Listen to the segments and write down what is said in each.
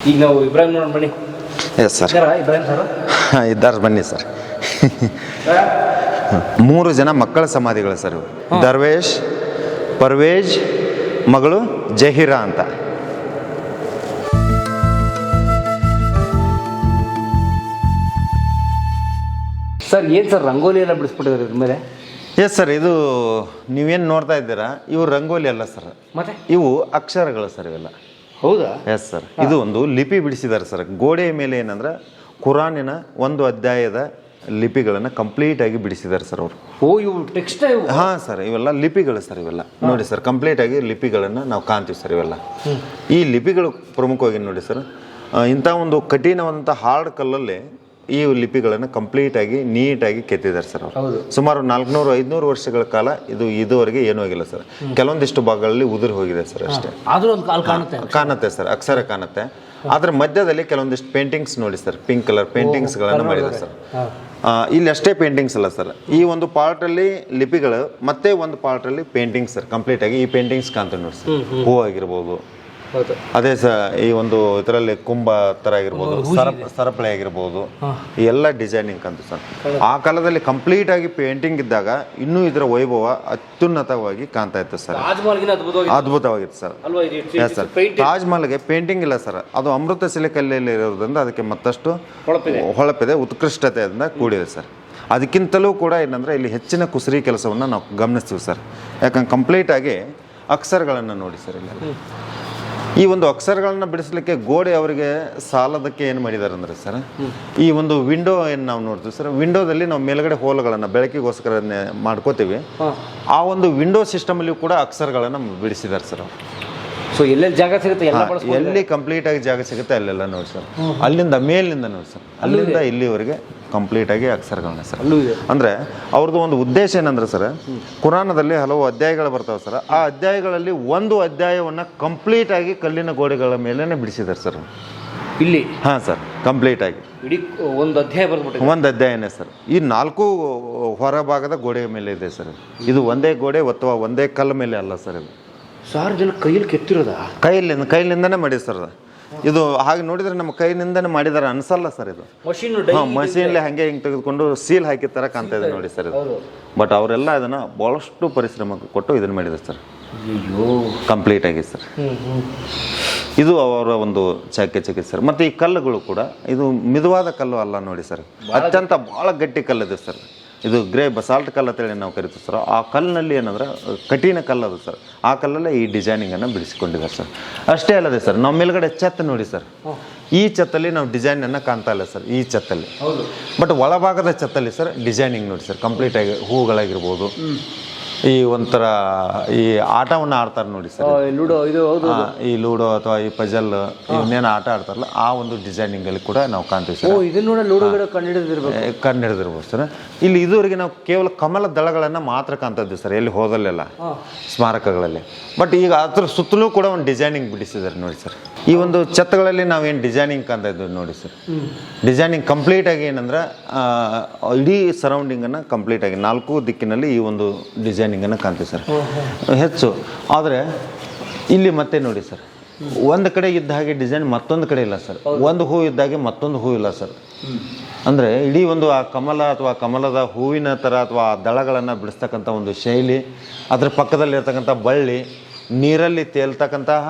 ಈಗ ನಾವು ಇಬ್ರಾಹಿಂ ನೋಡೋಣ ಬನ್ನಿ. ಎಸ್ ಸರ್ ಇದ್ದಾರಾ ಇಬ್ರಾಹಿಂ ಸರ್? ಇದ್ದಾರೆ ಬನ್ನಿ ಸರ್ ಮೂರು ಜನ ಮಕ್ಕಳ ಸಮಾಧಿಗಳು ಸರ್ ಇವು ದರ್ವೇಶ್ ಪರ್ವೇಜ್ ಮಗಳು ಜಹೀರಾ ಅಂತ. ಸರ್ ಏನು ಸರ್ ರಂಗೋಲಿ ಎಲ್ಲ ಬಿಡಿಸ್ಬಿಟ್ಟಿದ್ರೆ ಇದ್ರ ಮೇಲೆ? ಎಸ್ ಸರ್ ಇದು ನೀವೇನು ನೋಡ್ತಾ ಇದ್ದೀರಾ ಇವು ರಂಗೋಲಿ ಅಲ್ಲ ಸರ್ ಮತ್ತೆ? ಇವು ಅಕ್ಷರಗಳು ಸರ್ ಇವೆಲ್ಲ. ಹೌದಾ? ಎಸ್ ಸರ್ ಇದು ಒಂದು ಲಿಪಿ ಬಿಡಿಸಿದ್ದಾರೆ ಸರ್ ಗೋಡೆಯ ಮೇಲೆ ಏನಂದ್ರೆ ಕುರಾನಿನ ಒಂದು ಅಧ್ಯಾಯದ ಲಿಪಿಗಳನ್ನು ಕಂಪ್ಲೀಟ್ ಆಗಿ ಬಿಡಿಸಿದ್ದಾರೆ ಸರ್ ಅವರು. ಓ ಇವು ಟೆಕ್ಸ್ಟ್ ಹಾಂ ಸರ್ ಇವೆಲ್ಲ ಲಿಪಿಗಳು ಸರ್ ಇವೆಲ್ಲ. ನೋಡಿ ಸರ್ ಕಂಪ್ಲೀಟ್ ಆಗಿ ಲಿಪಿಗಳನ್ನು ನಾವು ಕಾಣ್ತೀವಿ ಸರ್ ಇವೆಲ್ಲ. ಈ ಲಿಪಿಗಳು ಪ್ರಮುಖವಾಗಿ ನೋಡಿ ಸರ್ ಇಂಥ ಒಂದು ಕಠಿಣವಾದಂಥ ಹಾರ್ಡ್ ಕಲ್ಲಲ್ಲಿ ಈ ಲಿಪಿಗಳನ್ನು ಕಂಪ್ಲೀಟ್ ಆಗಿ ನೀಟಾಗಿ ಕೆತ್ತಿದ್ದಾರೆ ಸರ್ ಅವರು. ಸುಮಾರು ನಾಲ್ಕುನೂರು ಐದುನೂರು ವರ್ಷಗಳ ಕಾಲ ಇದು ಇದುವರೆಗೆ ಏನೂ ಆಗಿಲ್ಲ ಸರ್. ಕೆಲವೊಂದಿಷ್ಟು ಭಾಗಗಳಲ್ಲಿ ಉದುರಿ ಹೋಗಿದೆ ಸರ್ ಅಷ್ಟೇ. ಆದ್ರೂ ಒಂದು ಕಾಲ್ ಕಾಣುತ್ತೆ ಕಾಣುತ್ತೆ ಸರ್ ಅಕ್ಷರ ಕಾಣುತ್ತೆ. ಅದ್ರ ಮಧ್ಯದಲ್ಲಿ ಕೆಲವೊಂದಿಷ್ಟು ಪೇಂಟಿಂಗ್ಸ್ ನೋಡಿ ಸರ್ ಪಿಂಕ್ ಕಲರ್ ಪೇಂಟಿಂಗ್ಸ್ಗಳನ್ನು ಮಾಡಿದೆ ಸರ್. ಇಲ್ಲಿ ಅಷ್ಟೇ ಪೇಂಟಿಂಗ್ಸ್ ಅಲ್ಲ ಸರ್. ಈ ಒಂದು ಪಾರ್ಟಲ್ಲಿ ಲಿಪಿಗಳು ಮತ್ತೆ ಒಂದು ಪಾರ್ಟಲ್ಲಿ ಪೇಂಟಿಂಗ್ಸ್ ಸರ್ ಕಂಪ್ಲೀಟ್ ಆಗಿ ಈ ಪೇಂಟಿಂಗ್ಸ್ ಕಾಣ್ತೀವಿ ನೋಡಿ ಸರ್. ಹೂ ಆಗಿರ್ಬೋದು ಅದೇ ಸರ್ ಈ ಒಂದು ಇದರಲ್ಲಿ ಕುಂಭ ಥರ ಆಗಿರ್ಬೋದು ಸರಪ್ ಸರಪಳಿ ಆಗಿರ್ಬೋದು ಈ ಎಲ್ಲ ಡಿಸೈನಿಂಗ್ ಕಂತು ಸರ್. ಆ ಕಾಲದಲ್ಲಿ ಕಂಪ್ಲೀಟ್ ಆಗಿ ಪೇಂಟಿಂಗ್ ಇದ್ದಾಗ ಇನ್ನೂ ಇದರ ವೈಭವ ಅತ್ಯುನ್ನತವಾಗಿ ಕಾಣ್ತಾ ಇತ್ತು ಸರ್. ಅದ್ಭುತವಾಗಿತ್ತು. ಸರ್. ಸರ್. ತಾಜ್ ಮಹಲ್ಗೆ ಪೇಂಟಿಂಗ್ ಇಲ್ಲ ಸರ್. ಅದು ಅಮೃತ ಶಿಲೆ ಕಲ್ಲಲ್ಲಿ ಇರೋದ್ರಿಂದ ಅದಕ್ಕೆ ಮತ್ತಷ್ಟು ಹೊಳಪಿದೆ. ಹೊಳಪಿದೆ ಉತ್ಕೃಷ್ಟತೆಯಿಂದ ಕೂಡಿದೆ ಸರ್. ಅದಕ್ಕಿಂತಲೂ ಕೂಡ ಏನಂದ್ರೆ ಇಲ್ಲಿ ಹೆಚ್ಚಿನ ಕುಸರಿ ಕೆಲಸವನ್ನು ನಾವು ಗಮನಿಸ್ತೀವಿ ಸರ್. ಯಾಕಂದ್ರೆ ಕಂಪ್ಲೀಟ್ ಆಗಿ ಅಕ್ಷರಗಳನ್ನು ನೋಡಿ ಸರ್ ಇಲ್ಲಿ ಈ ಒಂದು ಅಕ್ಷರಗಳನ್ನ ಬಿಡಿಸಲಿಕ್ಕೆ ಗೋಡೆ ಅವರಿಗೆ ಸಾಲದಕ್ಕೆ ಏನು ಮಾಡಿದ್ದಾರೆ ಅಂದರೆ ಸರ್ ಈ ಒಂದು ವಿಂಡೋ ಏನು ನಾವು ನೋಡ್ತೀವಿ ಸರ್ ವಿಂಡೋದಲ್ಲಿ ನಾವು ಮೇಲ್ಗಡೆ ಹೋಲ್ಗಳನ್ನು ಬೆಳಕಿಗೋಸ್ಕರ ಮಾಡ್ಕೋತೀವಿ. ಆ ಒಂದು ವಿಂಡೋ ಸಿಸ್ಟಮಲ್ಲಿ ಕೂಡ ಅಕ್ಷರಗಳನ್ನು ಬಿಡಿಸಿದ್ದಾರೆ ಸರ್ ಸೊ ಎಲ್ಲೆಲ್ಲಿ ಜಾಗ ಸಿಗುತ್ತೆ ಎಲ್ಲಿ ಕಂಪ್ಲೀಟ್ ಆಗಿ ಜಾಗ ಸಿಗುತ್ತೆ ಅಲ್ಲೆಲ್ಲ ನೋಡಿ ಸರ್. ಅಲ್ಲಿಂದ ಮೇಲಿಂದ ನೋಡಿ ಸರ್. ಅಲ್ಲಿಂದ ಇಲ್ಲಿವರೆಗೆ ಕಂಪ್ಲೀಟ್ ಆಗಿ ಅಕ್ಷರಗಳನ್ನ ಸರ್. ಅಂದರೆ ಅವ್ರದ್ದು ಒಂದು ಉದ್ದೇಶ ಏನಂದ್ರೆ ಸರ್ ಕುರಾನದಲ್ಲಿ ಹಲವು ಅಧ್ಯಾಯಗಳು ಬರ್ತಾವೆ ಸರ್. ಆ ಅಧ್ಯಾಯಗಳಲ್ಲಿ ಒಂದು ಅಧ್ಯಾಯವನ್ನ ಕಂಪ್ಲೀಟ್ ಆಗಿ ಕಲ್ಲಿನ ಗೋಡೆಗಳ ಮೇಲೇ ಬಿಡಿಸಿದ್ದಾರೆ ಸರ್. ಇಲ್ಲಿ? ಹಾಂ ಸರ್ ಕಂಪ್ಲೀಟ್ ಆಗಿ. ಇಡೀ ಒಂದು ಅಧ್ಯಾಯ ಬರ್ಬಿಟ್ಟು ಒಂದು ಅಧ್ಯಾಯನೇ ಸರ್. ಈ ನಾಲ್ಕು ಹೊರಭಾಗದ ಗೋಡೆಯ ಮೇಲೆ ಇದೆ ಸರ್. ಇದು ಒಂದೇ ಗೋಡೆ ಅಥವಾ ಒಂದೇ ಕಲ್ಲ ಮೇಲೆ ಅಲ್ಲ ಸರ್ ಇದು. ಸಾವಿರ ಜನ ಕೈಯಲ್ಲಿ ಕೆತ್ತಿರೋದ? ಕೈಯಲ್ಲಿ ಕೈಲಿಂದನೇ ಮಾಡಿದೆ ಸರ್ ಅದು. ಇದು ಹಾಗೆ ನೋಡಿದ್ರೆ ನಮ್ಮ ಕೈನಿಂದನೇ ಮಾಡಿದಾರೆ ಅನ್ಸಲ್ಲ ಸರ್ ಇದು. ಮಷೀನ್ಲಿ ಹಾಗೆ ಹಿಂಗೆ ತೆಗೆದುಕೊಂಡು ಸೀಲ್ ಹಾಕಿ ತರ ಕಾಣ್ತಾ ಇದೆ ನೋಡಿ ಸರ್ ಇದು. ಬಟ್ ಅವರೆಲ್ಲ ಇದನ್ನ ಬಹಳಷ್ಟು ಪರಿಶ್ರಮ ಕೊಟ್ಟು ಇದನ್ನ ಮಾಡಿದ್ರು ಸರ್. ಕಂಪ್ಲೀಟ್ ಆಗಿ ಸರ್. ಇದು ಅವರ ಒಂದು ಚಕ್ಕೆ ಚಕ್ಕೆ ಸರ್. ಮತ್ತೆ ಈ ಕಲ್ಲುಗಳು ಕೂಡ ಇದು ಮಿದುವಾದ ಕಲ್ಲು ಅಲ್ಲ ನೋಡಿ ಸರ್. ಅತ್ಯಂತ ಬಹಳ ಗಟ್ಟಿ ಕಲ್ಲಿದೆ ಸರ್. ಇದು ಗ್ರೇ ಬಸಾಲ್ಟ್ ಕಲ್ಲು ಅಂತೇಳಿ ನಾವು ಕರಿತೀವಿ ಸರ್. ಆ ಕಲ್ಲಿನಲ್ಲಿ ಏನಂದ್ರೆ ಕಠಿಣ ಕಲ್ಲು ಅದು ಸರ್. ಆ ಕಲ್ಲಲ್ಲೇ ಈ ಡಿಸೈನಿಂಗನ್ನು ಬಿಡಿಸಿಕೊಂಡಿದ್ದಾರೆ ಸರ್. ಅಷ್ಟೇ ಅಲ್ಲದೆ ಸರ್ ನಮ್ಮ ಮೇಲ್ಗಡೆ ಛತ್ ನೋಡಿ ಸರ್. ಈ ಛತ್ತಲ್ಲಿ ನಾವು ಡಿಸೈನನ್ನು ಕಾಣ್ತಾ ಇಲ್ಲ ಸರ್ ಈ ಛತ್ತಲ್ಲಿ. ಹೌದು. ಬಟ್ ಒಳಭಾಗದ ಛತ್ತಲ್ಲಿ ಸರ್ ಡಿಸೈನಿಂಗ್ ನೋಡಿ ಸರ್ ಕಂಪ್ಲೀಟಾಗಿ ಹೂಗಳಾಗಿರ್ಬೋದು. ಈ ಒಂಥರ ಈ ಆಟವನ್ನು ಆಡ್ತಾರೆ ನೋಡಿ ಸರ್. ಲೂಡೋ ಇದು ಈ ಲೂಡೋ ಅಥವಾ ಈ ಪಜಲ್ ಇವನ್ನೇನು ಆಟ ಆಡ್ತಾರಲ್ಲ ಆ ಒಂದು ಡಿಸೈನಿಂಗ್ ಅಲ್ಲಿ ಕೂಡ ನಾವು ಕಾಣ್ತೀವಿ ಸರ್. ಇದನ್ನ ಲೂಡೋ ಕಂಡು ಹಿಡಿದಿರ್ಬೋದು ಸರ್. ಇಲ್ಲಿ ಇದುವರೆಗೆ ನಾವು ಕೇವಲ ಕಮಲ ದಳಗಳನ್ನು ಮಾತ್ರ ಕಾಣ್ತಾ ಇದ್ದೀವಿ ಸರ್ ಎಲ್ಲಿ ಹೋದಲ್ಲೆಲ್ಲ ಸ್ಮಾರಕಗಳಲ್ಲಿ. ಬಟ್ ಈಗ ಅದ್ರ ಸುತ್ತಲೂ ಕೂಡ ಒಂದು ಡಿಸೈನಿಂಗ್ ಬಿಡಿಸಿದ್ದಾರೆ ನೋಡಿ ಸರ್. ಈ ಒಂದು ಛತ್ತಗಳಲ್ಲಿ ನಾವೇನು ಡಿಸೈನಿಂಗ್ ಕಾಣ್ತಾ ಇದ್ವಿ ನೋಡಿ ಸರ್. ಡಿಸೈನಿಂಗ್ ಕಂಪ್ಲೀಟ್ ಆಗಿ ಏನಂದ್ರೆ ಇಡೀ ಸರೌಂಡಿಂಗನ್ನು ಕಂಪ್ಲೀಟ್ ಆಗಿ ನಾಲ್ಕು ದಿಕ್ಕಿನಲ್ಲಿ ಈ ಒಂದು ಡಿಸೈನಿಂಗನ್ನು ಕಾಣ್ತೀವಿ ಸರ್. ಹೆಚ್ಚು. ಆದರೆ ಇಲ್ಲಿ ಮತ್ತೆ ನೋಡಿ ಸರ್. ಒಂದು ಕಡೆ ಇದ್ದ ಹಾಗೆ ಡಿಸೈನ್ ಮತ್ತೊಂದು ಕಡೆ ಇಲ್ಲ ಸರ್. ಒಂದು ಹೂ ಇದ್ದಾಗೆ ಮತ್ತೊಂದು ಹೂ ಇಲ್ಲ ಸರ್. ಅಂದರೆ ಇಡೀ ಒಂದು ಆ ಕಮಲ ಅಥವಾ ಕಮಲದ ಹೂವಿನ ಥರ ಅಥವಾ ಆ ದಳಗಳನ್ನು ಬಿಡಿಸ್ತಕ್ಕಂಥ ಒಂದು ಶೈಲಿ ಅದರ ಪಕ್ಕದಲ್ಲಿರ್ತಕ್ಕಂಥ ಬಳ್ಳಿ ನೀರಲ್ಲಿ ತೇಲ್ತಕ್ಕಂತಹ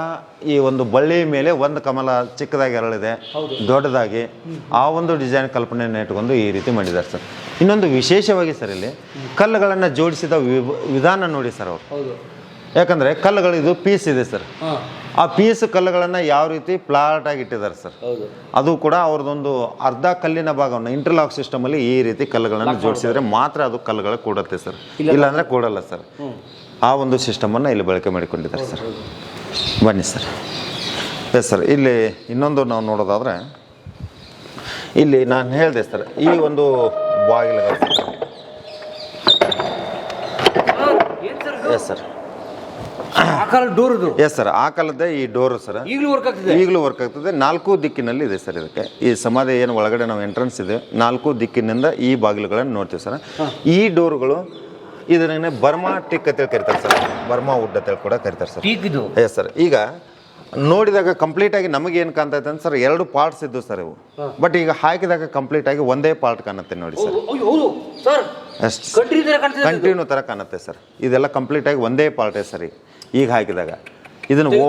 ಈ ಒಂದು ಬಳ್ಳಿ ಮೇಲೆ ಒಂದು ಕಮಲ ಚಿಕ್ಕದಾಗಿ ಅರಳಿದೆ ದೊಡ್ಡದಾಗಿ ಆ ಒಂದು ಡಿಸೈನ್ ಕಲ್ಪನೆಯನ್ನು ಇಟ್ಕೊಂಡು ಈ ರೀತಿ ಮಾಡಿದ್ದಾರೆ ಸರ್. ಇನ್ನೊಂದು ವಿಶೇಷವಾಗಿ ಸರ್ ಇಲ್ಲಿ ಕಲ್ಲುಗಳನ್ನು ಜೋಡಿಸಿದ ವಿಧಾನ ನೋಡಿ ಸರ್ ಅವರು. ಹೌದು. ಯಾಕಂದರೆ ಕಲ್ಲುಗಳು ಇದು ಪೀಸ್ ಇದೆ ಸರ್. ಆ ಪೀಸ್ ಕಲ್ಲುಗಳನ್ನು ಯಾವ ರೀತಿ ಪ್ಲಾಟ್ ಆಗಿ ಇಟ್ಟಿದ್ದಾರೆ ಸರ್. ಅದು ಕೂಡ ಅವ್ರದ್ದೊಂದು ಅರ್ಧ ಕಲ್ಲಿನ ಭಾಗವನ್ನು ಇಂಟರ್ಲಾಕ್ ಸಿಸ್ಟಮ್ ಅಲ್ಲಿ ಈ ರೀತಿ ಕಲ್ಲುಗಳನ್ನು ಜೋಡಿಸಿದ್ರೆ ಮಾತ್ರ ಅದು ಕಲ್ಲುಗಳು ಕೂಡತ್ತೆ ಸರ್. ಇಲ್ಲಾಂದ್ರೆ ಕೂಡಲ್ಲ ಸರ್. ಆ ಒಂದು ಸಿಸ್ಟಮನ್ನು ಇಲ್ಲಿ ಬಳಕೆ ಮಾಡಿಕೊಂಡಿದ್ದಾರೆ ಸರ್. ಬನ್ನಿ ಸರ್. ಎಸ್ ಸರ್ ಇಲ್ಲಿ ಇನ್ನೊಂದು ನಾವು ನೋಡೋದಾದ್ರೆ ಇಲ್ಲಿ ನಾನು ಹೇಳಿದೆ ಸರ್ ಈ ಒಂದು ಸರ್ ಎಸ್ ಸರ್ ಆ ಕಾಲ ಡೋರ್ ಇದು? ಎಸ್ ಸರ್ ಆ ಕಾಲದ್ದೇ ಈ ಡೋರ್ ಸರ್ ಈಗಲೂ ವರ್ಕ್ ಆಗ್ತಿದೆ? ಈಗಲೂ ವರ್ಕ್ ಆಗ್ತದೆ. ನಾಲ್ಕು ದಿಕ್ಕಿನಲ್ಲಿ ಇದೆ ಸರ್ ಇದಕ್ಕೆ. ಈ ಸಮಾಧಿ ಏನು ಒಳಗಡೆ ನಾವು ಎಂಟ್ರೆನ್ಸ್ ಇದೆ. ನಾಲ್ಕು ದಿಕ್ಕಿನಿಂದ ಈ ಬಾಗಿಲುಗಳನ್ನು ನೋಡ್ತೀವಿ ಸರ್ ಈ ಡೋರ್ಗಳು ಇದನ್ನ ಬರ್ಮಾ ಟಿಕ್ ಅಂತೇಳಿ ಕರಿತಾರೆ ಸರ್ ಬರ್ಮಾ ವುಡ್ ಅಂತೇಳಿ ಕೂಡ ಕರಿತಾರೆ ಸರ್ ಎಸ್ ಸರ್ ಈಗ ನೋಡಿದಾಗ ಕಂಪ್ಲೀಟ್ ಆಗಿ ನಮಗೆ ಏನು ಕಾಣ್ತೈತೆ ಅಂತ ಸರ್ ಎರಡು ಪಾರ್ಟ್ಸ್ ಇದ್ದು ಸರ್ ಇವು. ಬಟ್ ಈಗ ಹಾಕಿದಾಗ ಕಂಪ್ಲೀಟ್ ಆಗಿ ಒಂದೇ ಪಾರ್ಟ್ ಕಾಣುತ್ತೆ ನೋಡಿ ಸರ್ ಸರ್ ಅಷ್ಟು ತರ ಕಂಟಿನ್ಯೂ ಥರ ಕಾಣುತ್ತೆ ಸರ್ ಇದೆಲ್ಲ ಕಂಪ್ಲೀಟ್ ಆಗಿ ಒಂದೇ ಪಾರ್ಟೇ ಸರ್ ಈಗ ಹಾಕಿದಾಗ. ಇದನ್ನು ಓ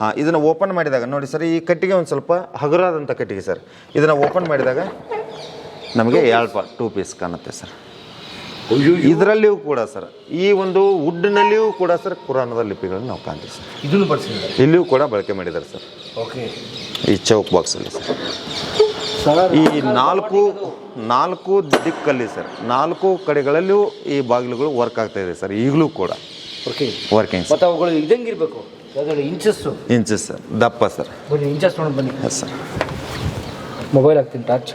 ಹಾಂ ಇದನ್ನು ಓಪನ್ ಮಾಡಿದಾಗ ನೋಡಿ ಸರ್ ಈ ಕಟ್ಟಿಗೆ ಒಂದು ಸ್ವಲ್ಪ ಹಗುರಾದಂಥ ಕಟ್ಟಿಗೆ ಸರ್ ಇದನ್ನು ಓಪನ್ ಮಾಡಿದಾಗ ನಮಗೆ ಎರಡು ಪಾರ್ಟ್ ಟೂ ಪೀಸ್ ಕಾಣುತ್ತೆ ಸರ್ ಇದರಲ್ಲಿಯೂ ಕೂಡ ಸರ್ ಈ ಒಂದು ವುಡ್ನಲ್ಲಿಯೂ ಕೂಡ ಸರ್ ಕುರಾನದ ಲಿಪಿಗಳನ್ನು ನಾವು ಕಾಣ್ತೀವಿ ಸರ್. ಇದನ್ನು ಬಳಸಿದ್ದಾರೆ ಇಲ್ಲಿಯೂ ಕೂಡ ಬಳಕೆ ಮಾಡಿದ್ದಾರೆ ಸರ್. ಓಕೆ. ಈ ಚೌಕ್ ಬಾಕ್ಸಲ್ಲಿ ಸರ್. ಈ ನಾಲ್ಕು ನಾಲ್ಕು ದಿಕ್ಕಲ್ಲಿ ಸರ್ ನಾಲ್ಕು ಕಡೆಗಳಲ್ಲಿಯೂ ಈ ಬಾಗಿಲುಗಳು ವರ್ಕ್ ಆಗ್ತಾ ಇದೆ ಸರ್ ಈಗಲೂ ಕೂಡ. ಓಕೆ. ವರ್ಕಿಂಗ್ ಮತ್ತೆ ಅವುಗಳು ಇದಂಗಿರ್ಬೇಕು ಇಂಚಸ್ಸು ಇಂಚಸ್ ಸರ್ ದಪ್ಪ ಸರ್ ಬನ್ನಿ ಇಂಚಸ್ ನೋಡಿ ಬನ್ನಿ. ಸರ್ ಮೊಬೈಲ್ ಹಾಕ್ತೀನಿ ಟಾರ್ಚ್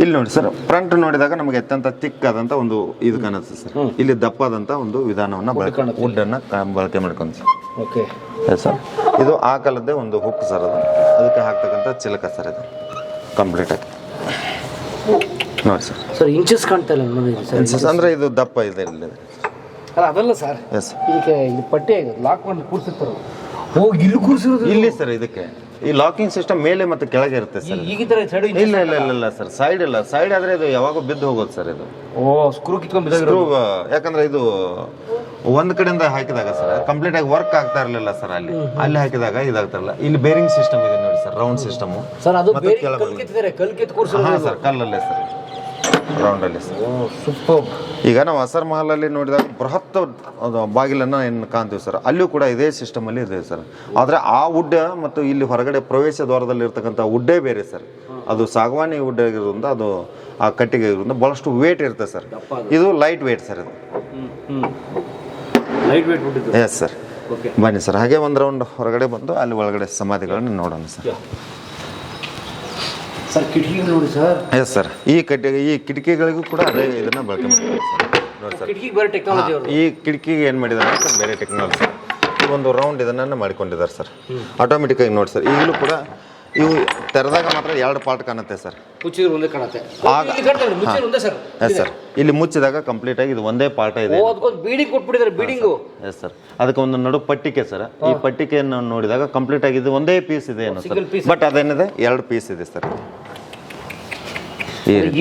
ಇಲ್ಲಿ ನೋಡಿ ಸರ್ ಫ್ರಂಟ್ ನೋಡಿದಾಗ ನಮಗೆ ಅತ್ಯಂತ ತಿಕ್ಕಾದಂಥ ಒಂದು ಇದು ಕಾಣುತ್ತೆ ಸರ್. ಇಲ್ಲಿ ದಪ್ಪದಂತ ಒಂದು ವಿಧಾನವನ್ನ ಬಳಕೆ ಅನ್ನ ಬಳಕೆ ಮಾಡ್ಕೊಂಡು ಸರ್. ಓಕೆ. ಎಸ್ ಸರ್ ಇದು ಆ ಕಾಲದ್ದೇ ಒಂದು ಹುಕ್ ಸರ್ ಅದು. ಅದಕ್ಕೆ ಹಾಕ್ತಕ್ಕಂಥ ಚಿಲಕ ಸರ್ ಇದು. ಕಂಪ್ಲೀಟ್ ಆಗಿ ನೋಡಿ ಸರ್. ಸರ್ ಇಂಚಸ್ ಕಾಣ್ತಾ ಇಲ್ಲ ಅಂದರೆ ಇದು ದಪ್ಪ ಇದೆ ಇಲ್ಲಿ. ಅಲ್ಲ ಅದಲ್ಲ ಸರ್. ಎಸ್ ಇದಕ್ಕೆ ಪಟ್ಟೆ ಲಾಕ್ ಮಾಡಿ ಕೂರಿಸಿರ್ತಾರೆ ಹೋಗಿ ಇಲ್ಲಿ ಕೂರ್ಸಿರೋದು ಇಲ್ಲಿ ಸರ್ ಇದಕ್ಕೆ. ಈ ಲಾಕಿಂಗ್ ಸಿಸ್ಟಮ್ ಮೇಲೆ ಮತ್ತೆ ಕೆಳಗೆ ಇರುತ್ತೆ ಸರ್ ಈಗ ಈ ತರ ಸೈಡ್ ಇಲ್ಲ ಇಲ್ಲ ಇಲ್ಲ ಇಲ್ಲ ಸರ್. ಸೈಡ್ ಇಲ್ಲ. ಸೈಡ್ ಆದರೆ ಇದು ಯಾವಾಗ ಬಿದ್ದು ಹೋಗೋದು ಸರ್ ಇದು. ಓ ಸ್ಕ್ರೂ ಕಿತ್ಕೊಂಡ್ ಬಿದ್ದಾಗಿರೋ ಯಾಕಂದ್ರೆ ಇದು ಒಂದ್ ಕಡೆಯಿಂದ ಹಾಕಿದಾಗ ಸರ್ ಕಂಪ್ಲೀಟ್ ಆಗಿ ವರ್ಕ್ ಆಗ್ತಾ ಇರಲಿಲ್ಲ ಸರ್ ಅಲ್ಲಿ. ಅಲ್ಲಿ ಹಾಕಿದಾಗ ಇದಾಗ್ತಾರಲ್ಲ ಇಲ್ಲಿ ಬೇರಿಂಗ್ ಸಿಸ್ಟಮ್ ಇದೆ ನೋಡಿ ಸರ್ ರೌಂಡ್ ಸಿಸ್ಟಮ್ ಸರ್ ಅದು ಮತ್ತೆ ಬೇರೆ ಕೆಳಗೆ ಕಲ್ ಕಿತ್ತಿದ್ದಾರೆ. ಕಲ್ ಕಿತ್ತು ಕೂರ್ಸಿರೋದು ಹಾ ಸರ್ ಕಲ್ಲಲ್ಲೇ ಸರ್. ರೌಂಡ್ ಅಲ್ಲಿ ಸರ್. ಸೂಪರ್ ಈಗ ನಾವು ಹಸರ್ ಮಹಲಲ್ಲಿ ನೋಡಿದಾಗ ಬೃಹತ್ ಬಾಗಿಲನ್ನು ಏನು ಕಾಣ್ತೀವಿ ಸರ್? ಅಲ್ಲಿಯೂ ಕೂಡ ಇದೇ ಸಿಸ್ಟಮ್ ಅಲ್ಲಿ ಇದೆ ಸರ್. ಆದರೆ ಆ ವುಡ್ ಮತ್ತು ಇಲ್ಲಿ ಹೊರಗಡೆ ಪ್ರವೇಶ ದ್ವಾರದಲ್ಲಿ ಇರ್ತಕ್ಕಂಥ ವುಡ್ಡೇ ಬೇರೆ ಸರ್. ಅದು ಸಾಗವಾನಿ ವುಡ್ ಆಗಿರೋದ್ರಿಂದ ಅದು ಆ ಕಟ್ಟಿಗೆ ಇರೋದ್ರಿಂದ ಭಾಳಷ್ಟು ವೇಟ್ ಇರುತ್ತೆ ಸರ್. ಇದು ಲೈಟ್ ವೇಟ್ ಸರ್ ಇದು. ಲೈಟ್ ವೇಟ್ ಎಸ್ ಸರ್ ಬನ್ನಿ ಸರ್. ಹಾಗೆ ಒಂದು ರೌಂಡ್ ಹೊರಗಡೆ ಬಂದು ಅಲ್ಲಿ ಒಳಗಡೆ ಸಮಾಧಿಗಳನ್ನು ನೋಡೋಣ ಸರ್. ಸರ್ ಕಿಟಕಿ ನೋಡಿ ಸರ್. ಎಸ್ ಸರ್ ಈ ಕಟ್ಟಿಗೆ ಈ ಕಿಟಕಿಗಳಿಗೂ ಕೂಡ ಅದೇ ಇದನ್ನ ಬಳಕೆ ಮಾಡ್ತಾರೆ ನೋಡಿ ಸರ್. ಕಿಟಕಿಗೆ ಬೇರೆ ಟೆಕ್ನಾಲಜಿ ಅವರು ಈ ಕಿಟಕಿಗೆ ಏನು ಮಾಡಿದ್ದಾರೆ ಸರ್ ಬೇರೆ ಟೆಕ್ನಾಲಜಿ ಒಂದು ರೌಂಡ್ ಇದನ್ನ ಮಾಡಿಕೊಂಡಿದ್ದಾರೆ ಸರ್. ಆಟೋಮೆಟಿಕ್ ಆಗಿ ನೋಡಿ ಸರ್. ಈಗಲೂ ಕೂಡ ಇವು ತೆರೆದಾಗ ಮಾತ್ರ ಎರಡು ಪಾರ್ಟ್ ಕಾಣುತ್ತೆ ಸರ್. ಮುಚ್ಚಿದ್ರೆ ಒಂದೇ ಕಾಣುತ್ತೆ. ಆಗ- ಇಲ್ಲಿ ಮುಚ್ಚಿದ್ರು ಒಂದೇ ಸರ್. Yes sir. ಇಲ್ಲಿ ಮುಚ್ಚಿದಾಗ ಕಂಪ್ಲೀಟ್ ಆಗಿ ಇದು ಒಂದೇ ಪಾರ್ಟ್ ಇದೆ. ಓ ಅದಕ್ಕೊಂದು ಬೀಡಿಂಗ್ ಕೊಟ್ಬಿಟ್ಟಿದ್ದಾರೆ ಬೀಡಿಂಗು. Yes sir. ಅದಕ್ಕೆ ಒಂದು ನಡು ಪಟ್ಟಿಕೆ ಸರ್. ಈ ಪಟ್ಟಿಕೆಯನ್ನು ನೋಡಿದಾಗ ಕಂಪ್ಲೀಟ್ ಆಗಿ ಇದು ಒಂದೇ ಪೀಸ್ ಇದೆ ಏನೋ ಸರ್ Single piece. ಬಟ್ ಅದೇನಿದೆ? ಎರಡು ಪೀಸ್ ಇದೆ ಸರ್.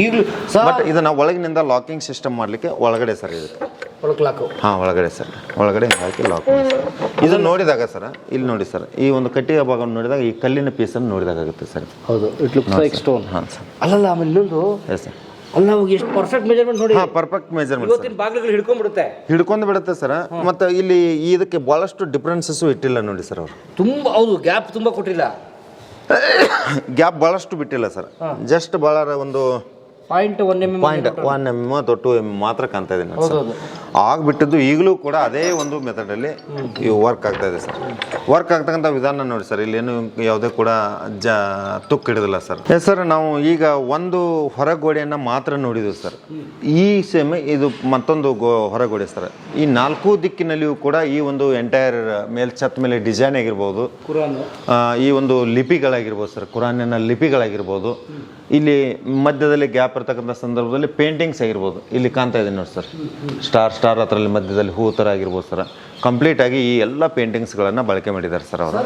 ಈಗಲೂ ಬಟ್ ಇದನ್ನ ಒಳಗಿನಿಂದ ಲಾಕಿಂಗ್ ಸಿಸ್ಟಮ್ ಮಾಡಲಿಕ್ಕೆ ಒಳಗಡೆ ಸರ್ ಇದು ಒಳಗೆ ಲಾಕು ಹಾಂ ಒಳಗಡೆ ಸರ್. ಒಳಗಡೆ ಹಾಕಿ ಲಾಕ್ ಇದು ನೋಡಿದಾಗ ಸರ್ ಇಲ್ಲಿ ನೋಡಿ ಸರ್ ಈ ಒಂದು ಕಟ್ಟಿಗೆ ಭಾಗವನ್ನು ನೋಡಿದಾಗ ಈ ಕಲ್ಲಿನ ಪೀಸನ್ನು ನೋಡಿದಾಗ ಆಗುತ್ತೆ ಸರ್. ಹೌದು ಇಟ್ ಲುಕ್ಸ್ ಲೈಕ್ ಸ್ಟೋನ್ ಹಾಂ ಸರ್. ಅಲ್ಲಲ್ಲ ಆಮೇಲೆ ಇನ್ನೊಂದು ಎಸ್ ಸರ್ ಅಲ್ಲ ಅವಾಗ ಎಷ್ಟು ಪರ್ಫೆಕ್ಟ್ ಮೆಜರ್ಮೆಂಟ್ ನೋಡಿ. ಹಾಂ ಪರ್ಫೆಕ್ಟ್ ಮೆಜರ್ಮೆಂಟ್ ಇವತ್ತಿನ ಬಾಗಿಲುಗಳು ಹಿಡ್ಕೊಂಡ್ಬಿಡುತ್ತೆ. ಹಿಡ್ಕೊಂಡು ಬಿಡುತ್ತೆ ಸರ್. ಮತ್ತು ಇಲ್ಲಿ ಇದಕ್ಕೆ ಭಾಳಷ್ಟು ಡಿಫ್ರೆನ್ಸಸ್ಸು ಇಟ್ಟಿಲ್ಲ ನೋಡಿ ಸರ್ ಅವರು. ತುಂಬಾ ಹೌದು ಗ್ಯಾಪ್ ತುಂಬಾ ಕೊಟ್ಟಿಲ್ಲ. ಗ್ಯಾಪ್ ಭಾಳಷ್ಟು ಬಿಟ್ಟಿಲ್ಲ ಸರ್. ಜಸ್ಟ್ ಭಾಳ ಒಂದು point one M point one M ಅಥವಾ ಟು ಎಂ ಮಾತ್ರ ಕಾಣ್ತಾ ಇದೆ ನೋಡಿ ಸರ್. ಆಗ್ಬಿಟ್ಟಿದ್ದು ಈಗಲೂ ಕೂಡ ಅದೇ ಒಂದು ಮೆಥಡಲ್ಲಿ ಈ ವರ್ಕ್ ಆಗ್ತಾ ಇದೆ ಸರ್. ವರ್ಕ್ ಆಗ್ತಕ್ಕಂಥ ವಿಧಾನ ನೋಡಿ ಸರ್ ಇಲ್ಲೇನು ಯಾವುದೇ ಕೂಡ ಜ ತುಕ್ಕು ಹಿಡಿದಿಲ್ಲ ಸರ್. ಎಸ್ ಸರ್ ನಾವು ಈಗ ಒಂದು ಹೊರಗೋಡೆಯನ್ನು ಮಾತ್ರ ನೋಡಿದ್ವಿ ಸರ್. ಈ ಸೇಮ್ ಇದು ಮತ್ತೊಂದು ಗೋ ಹೊರಗೋಡೆ ಸರ್. ಈ ನಾಲ್ಕು ದಿಕ್ಕಿನಲ್ಲಿಯೂ ಕೂಡ ಈ ಒಂದು ಎಂಟೈರ್ ಮೇಲ್ ಛತ್ ಮೇಲೆ ಡಿಸೈನ್ ಆಗಿರ್ಬೋದು. ಈ ಒಂದು ಲಿಪಿಗಳಾಗಿರ್ಬೋದು ಸರ್ ಕುರಾನಿನ ಲಿಪಿಗಳಾಗಿರ್ಬೋದು. ಇಲ್ಲಿ ಮಧ್ಯದಲ್ಲಿ ಗ್ಯಾಪ್ ಇರ್ತಕ್ಕಂಥ ಸಂದರ್ಭದಲ್ಲಿ ಪೇಂಟಿಂಗ್ಸ್ ಆಗಿರ್ಬೋದು. ಇಲ್ಲಿ ಕಾಣ್ತಾ ಇದೆ ನೋಡಿ ಸರ್. ಸ್ಟಾರ್ ಸ್ಟಾರ್ ಅದರಲ್ಲಿ ಮಧ್ಯದಲ್ಲಿ ಹೂ ಥರ ಆಗಿರ್ಬೋದು ಸರ್. ಕಂಪ್ಲೀಟ್ ಆಗಿ ಈ ಎಲ್ಲ ಪೇಂಟಿಂಗ್ಸ್ಗಳನ್ನು ಬಳಕೆ ಮಾಡಿದ್ದಾರೆ ಸರ್ ಅವರು.